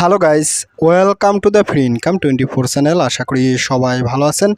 Hello guys, welcome to the free income twenty four channel. আশা করি সবাই ভালো আছেন।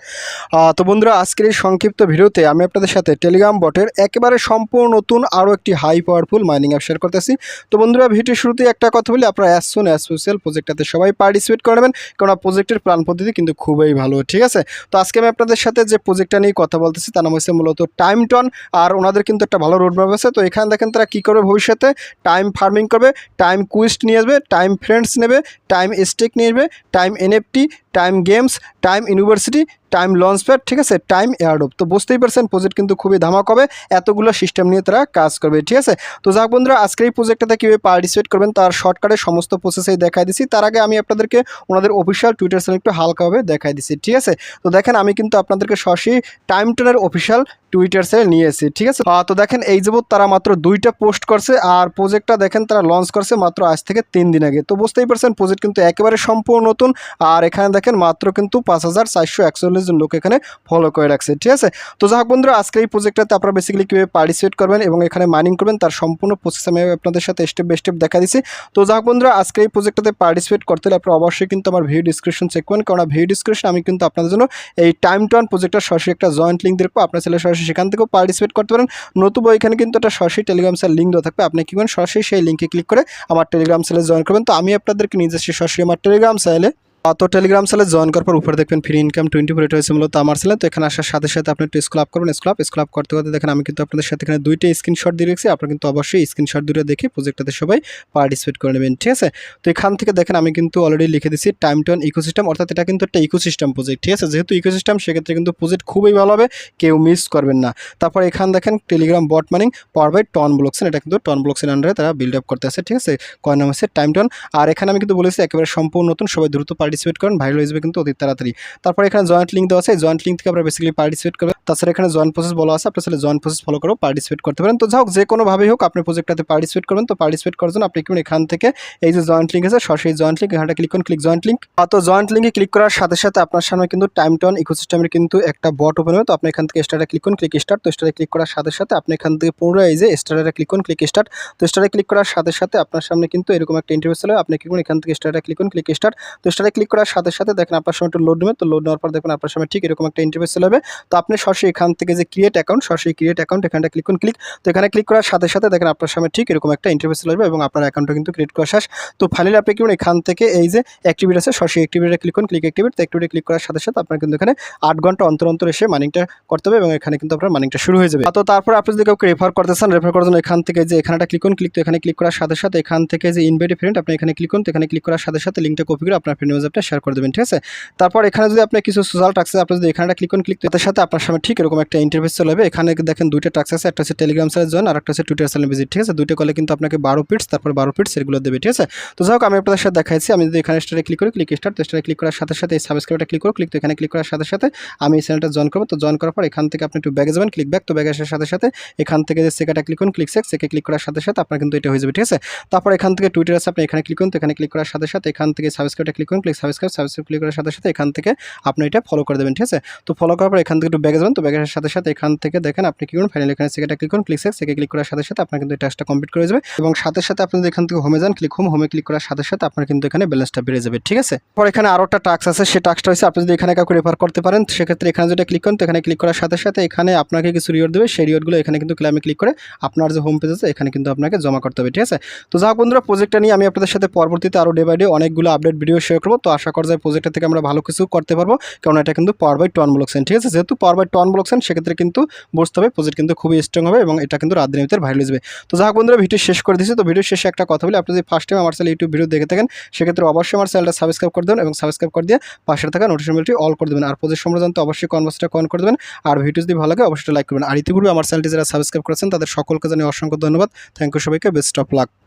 তো বন্ধুরা, আজকের এই সংক্ষিপ্ত ভিডিওতে আমি আপনাদের সাথে টেলিগ্রাম বটের একেবারে সম্পূর্ণ নতুন আরও একটি high powerful mining app share করতেছি। তো বন্ধুরা ভিডিও শুরুতে একটা কথা বলি, আপনারা অ্যাজ সুন অ্যাজ সোশ্যাল প্রজেক্টটাতে সবাই পার্টিসিপেট করে নেবেন কারণ প্রজেক্টের প্ল্যান পদ্ধতি কিন্তু খুবই ভালো, ঠিক আছে? তো আজকে আমি আপনাদের সাথে যে প্রজেক্টটা নিয়ে কথা বলতেছি, তার নাম হচ্ছে মূলত টাইম টন আর ওনাদের কিন্তু একটা ভালো রোড ম্যাপ আছে। তো এখানে দেখেন তারা কী করবে ভবিষ্যতে? টাইম ফার্মিং করবে টাইম কুইস্ট নিয়ে আসবে টাইম ফ্রেন্ডস নেবে টাইম স্টেক নিয়ে আসবে time NFT time games time university time launch pad ঠিক আছে? টাইম এয়ারডোপ তো বুঝতেই পারছেন প্রজেক্ট কিন্তু খুবই ধামাক হবে। এতগুলো সিস্টেম নিয়ে তারা কাজ করবে, ঠিক আছে? তো যাক বন্ধুরা, আজকের এই প্রজেক্টটাতে কীভাবে পার্টিসিপেট করবেন, তার শর্টকাটে সমস্ত প্রসেসেই দেখাই দিছি। তার আগে আমি আপনাদেরকে ওনাদের অফিসিয়াল টুইটার চ্যানেল একটু হালকাভাবে দেখাই দিছি, ঠিক আছে? তো দেখেন, আমি কিন্তু আপনাদেরকে সরাসরি টাইম টেনের অফিসিয়াল টুইটার চ্যানেল নিয়ে এসেছি, ঠিক আছে? তো দেখেন, এই যাবৎ তারা মাত্র দুইটা পোস্ট করছে, আর প্রজেক্টটা দেখেন, তারা লঞ্চ করছে মাত্র আজ থেকে তিন দিন আগে। তো বুঝতেই পারছেন প্রজেক্ট কিন্তু একেবারে সম্পূর্ণ নতুন, আর এখানে দেখেন, মাত্র কিন্তু পাঁচ হাজার চারশো একচল্লিশ জন লোক এখানে ফলো করে রাখছে, ঠিক আছে? তো যাক বন্ধুরা আজকে এই প্রজেক্টটাতে আপনারা বেসিক্যালি কীভাবে পার্টিসিপেট করবেন এবং এখানে মাইনিং করবেন, তার সম্পূর্ণ প্রসেস আমি আপনাদের সাথে স্টেপ বাই স্টেপ দেখা দিচ্ছি। তো যাক বন্ধুরা আজকে এই প্রজেক্টটাতে পার্টিসিপেট করতে হলে আপনারা অবশ্যই কিন্তু আমার ভিডিও ডিসক্রিপশন চেক করবেন কারণ ভিডিও ডিসক্রিপশন আমি কিন্তু আপনাদের জন্য এই টাইম টু প্রজেক্টটা সরাসরি একটা জয়েন্ট লিঙ্ক দেখব আপনার ছেলে সরাসরি সেখান থেকেও পার্টিসিপেট করতে পারেন। নতুবা এখানে কিন্তু একটা সরাসরি টেলিগ্রাম সেল লিঙ্ক দেওয়া থাকবে, আপনি কি করেন সরাসরি সেই লিঙ্কে ক্লিক করে আমার টেলিগ্রাম সেলে জয়েন করবেন। তো আমি আপনাদেরকে নিজস্ব সরাসরি আমার টেলিগ্রাম সেলে তো টেলিগ্রাম সেলে জয়েন করার পর উপরে দেখবেন ফ্রি ইনকাম টোয়েন্টি ফোর এটা হয়েছে মূলত আমার ছেলে তো এখানে আসার সাথে সাথে আপনি একটু স্কুল আপ করবেন স্কুল আপ স্কুল আপ করতে করতে দেখেন আমি কিন্তু আপনাদের সাথে এখানে দুইটা স্ক্রিনশট দিয়ে রেখেছি। আপনারা কিন্তু অবশ্যই স্ক্রিনশট দুটো দেখে প্রজেক্টটাতে সবাই পার্টিসিপেট করে নেবেন, ঠিক আছে? তো এখান থেকে দেখেন আমি কিন্তু অলরেডি লিখে দিচ্ছি টাইম টন ইকোসিস্টেম অর্থাৎ এটা কিন্তু একটা ইকোসিস্টেম প্রজেক্ট ঠিক আছে? যেহেতু ইকোসিস্টেম সেক্ষেত্রে কিন্তু প্রজেক্ট খুবই ভালো হবে, কেউ মিস করবেন না। তারপর এখান দেখেন Telegram bot mining power by TON blockchain এটা কিন্তু টন ব্লকসেন আন্ডারে তারা বিল্ড আপ করতে আছে, ঠিক আছে? কয় নাম হচ্ছে টাইম টন আর এখানে আমি কিন্তু বলেছি একেবারে সম্পূর্ণ নতুন, সবাই দ্রুত পার্টিসিপেট করেন ভাইরাল হয়ে যাবে কিন্তু অতি তাড়াতাড়ি। তারপর এখানে জয়েন্ট লিঙ্ক দেওয়া আছে জয়েন্ট লিঙ্ক থেকে আপনারা বেসিক্যালি পার্টিসিপেট করবেন। তাছাড়া এখানে জয়েন্ট প্রসেস বলা আছে, আপনার সাথে জয়েন্ট প্রসেস ফলো করেও পার্টিসিপেট করতে পারেন। তো যাই হোক, যে কোনোভাবেই হোক, আপনি প্রজেক্টটাতে পার্টিসিপেট করবেন। তো পার্টিসিপেট করার জন্য আপনি কি করবেন এখান থেকে এই যে জয়েন্ট লিঙ্ক আছে, সরাসরি জয়েন্ট লিঙ্ক এখানটা ক্লিক করুন ক্লিক জয়েন্ট লিঙ্ক তো জয়েন্ট লিঙ্কে ক্লিক করার সাথে সাথে আপনার সামনে কিন্তু টাইম টন ইকোসিস্টেমের কিন্তু একটা বট ওপেন হবে। তো আপনি এখান থেকে স্টারে ক্লিক করুন ক্লিক স্টার্ট তো স্টারে ক্লিক করার সাথে সাথে আপনি এখান থেকে পুরো এই যে স্টারে ক্লিক করুন ক্লিক স্টার্ট তো স্টারে ক্লিক করার সাথে সাথে আপনার সামনে কিন্তু এরকম একটা ইন্টারভিউ চলে। আপনি কি করুন, এখান থেকে স্টারে ক্লিক করুন ক্লিক স্টার্ট তো স্টারে ক্লিক করার সাথে সাথে দেখেন আপনার সামনে একটু লোড নেবে, তো লোড নেওয়ার পর দেখুন আপনার সামনে ঠিক এরকম একটা ইন্টারভিউ চলে তো আপনি সরাসরি এখান থেকে যে ক্রিয়েট অ্যাকাউন্ট সরাসরি ক্রিয়েট অ্যাকাউন্ট এখানটা ক্লিক করুন ক্লিক তো এখানে ক্লিক করার সাথে সাথে দেখেন আপনার সামনে ঠিক এরকম একটা ইন্টারভিউ চলে এবং আপনার অ্যাকাউন্টটা কিন্তু ক্রিয়েট করা শেষ। তো ফাইনালি আপনি কি এখান থেকে এই যে অ্যাক্টিভিট আছে, সরাসরি অ্যাক্টিভিটে ক্লিক করুন ক্লিক অ্যাক্টিভিট তো অ্যাক্টিভিটে ক্লিক করার সাথে সাথে আপনার কিন্তু এখানে আট ঘণ্টা অন্তর অন্তর এসে মানিংটা করতে হবে এবং এখানে কিন্তু আপনার মানিংটা শুরু হয়ে যাবে। তো তারপর আপনি যদি কাউকে রেফার করতে চান রেফার করার জন্য এখান থেকে যে এখানেটা ক্লিক করুন ক্লিক তো এখানে ক্লিক করার সাথে সাথে এখান থেকে যে ইনভাইটে ফ্রেন্ড আপনি এখানে ক্লিক করুন তো এখানে ক্লিক করার সাথে সাথে লিঙ্কটা কপি করে আপনার ফ্রেন্ড আপনি শেয়ার করে দেবেন, ঠিক আছে? তারপর এখানে যদি আপনি কিছু সোশ্যাল টাক্স আছে আপনি যদি এখানে ক্লিক করুন ক্লিক তার সাথে আপনার সামনে ঠিক এরকম একটা ইন্টারভিউ চলে যাবে এখানে দেখেন দুইটা টাক্স আছে, একটা হচ্ছে টেলিগ্রাম চ্যানেল জয়েন আর একটা হচ্ছে টুইটার চ্যানেল ভিজিট ঠিক আছে? দুইটা কলে কিন্তু আপনাকে বারো পিটস তারপর বারো পিটস এগুলো দেবে, ঠিক আছে? তো যাই আমি আপনাদের সাথে দেখাইছি আমি যদি এখানে স্টারে ক্লিক করি ক্লিক স্টার্ট তো স্টারে ক্লিক করার সাথে সাথে এই সাবস্ক্রাইবটা ক্লিক করো ক্লিক তো এখানে ক্লিক করার সাথে সাথে আমি এই চ্যানেলটা জয়েন করব। তো জয়েন করার পর এখান থেকে আপনি একটু ব্যাগে যাবেন ক্লিক ব্যাক তো ব্যাগে আসার সাথে সাথে এখান থেকে যে সেকাটা ক্লিক করুন ক্লিক সেক সেকে ক্লিক করার সাথে সাথে আপনার কিন্তু এটা হয়ে যাবে, ঠিক আছে? তারপর এখান থেকে টুইটার আছে, আপনি এখানে ক্লিক করুন, তো এখানে ক্লিক করার সাথে সাথে এখান থেকে সাবস্ক্রাইবটা ক্লিক করুন ক্লিক সাবস্ক্রাইব সাবস্ক্রাইব ক্লিক করার সাথে সাথে এখান থেকে আপনি এটা ফলো করে দেবেন, ঠিক আছে? তো ফলো করার পর এখান থেকে একটু ব্যাগে যাবেন তো ব্যাগের সাথে সাথে এখান থেকে দেখেন আপনি কি করুন ফাইনালি এখানে সেকেটা ক্লিক করুন ক্লিক সেক সেকে ক্লিক করার সাথে সাথে আপনার কিন্তু এই টাস্কটা কমপ্লিট করে যাবে এবং সাথে সাথে আপনি এখান থেকে হোমে যান ক্লিক হোম হোমে ক্লিক করার সাথে সাথে আপনার কিন্তু এখানে ব্যালেন্সটা বেড়ে যাবে, ঠিক আছে? পর এখানে আরও একটা টাস্ক আছে, সেই টাস্কটা হচ্ছে আপনি যদি এখানে কাউকে রেফার করতে পারেন, সেক্ষেত্রে এখানে যদি ক্লিক করেন, তো এখানে ক্লিক করার সাথে সাথে এখানে আপনাকে কিছু রিওয়ার্ড দেবে, সেই রিওয়ার্ডগুলো এখানে কিন্তু ক্লামে ক্লিক করে আপনার যে হোম পেজ আছে, এখানে কিন্তু আপনাকে জমা করতে হবে, ঠিক আছে? তো যাক বন্ধুরা প্রজেক্টটা নিয়ে আমি আপনাদের সাথে পরবর্তীতে আরও ডে বাই ডে অনেকগুলো আপডেট ভিডিও শেয়ার করব। তো আশা করা যায় প্রজেক্টটা থেকে আমরা ভালো কিছু করতে পারব। কারণ এটা কিন্তু পাওয়ার বাই টন ব্লকসেন ঠিক আছে? যেহেতু পাওয়ার বাই টন ব্লকসেন সেক্ষেত্রে কিন্তু বুঝতে হবে প্রজেক্ট কিন্তু খুবই স্ট্রং হবে এবং এটা কিন্তু রাত দিনের ভাইরাল যাবে। তো যাক বন্ধুরা ভিডিও শেষ করে দিচ্ছি তো ভিডিও শেষে একটা কথা বলি। আপনি যদি ফার্স্ট টাইম আমার চ্যানেল ইউটিউব ভিডিও দেখে থাকেন, সেক্ষেত্রে অবশ্যই আমার চ্যানেলটা সাবস্ক্রাইব করে দেবেন এবং সাবস্ক্রাইব করে দিয়ে পাশে থাকা নোটিফিকেশন বেলটি অল করে দেবেন। আর প্রজেক্ট সম্বন্ধে জানতে অবশ্যই কনভার্সটা কন করে দেবেন। আর ভিডিও যদি ভালো লাগে, অবশ্যই লাইক করবেন। আর ইতিপূর্বে আমার চ্যানেলটি যারা সাবস্ক্রাইব করেছেন, তাদের সকলকে জানিয়ে অসংখ্য ধন্যবাদ। থ্যাংক ইউ সবাইকে। Best of luck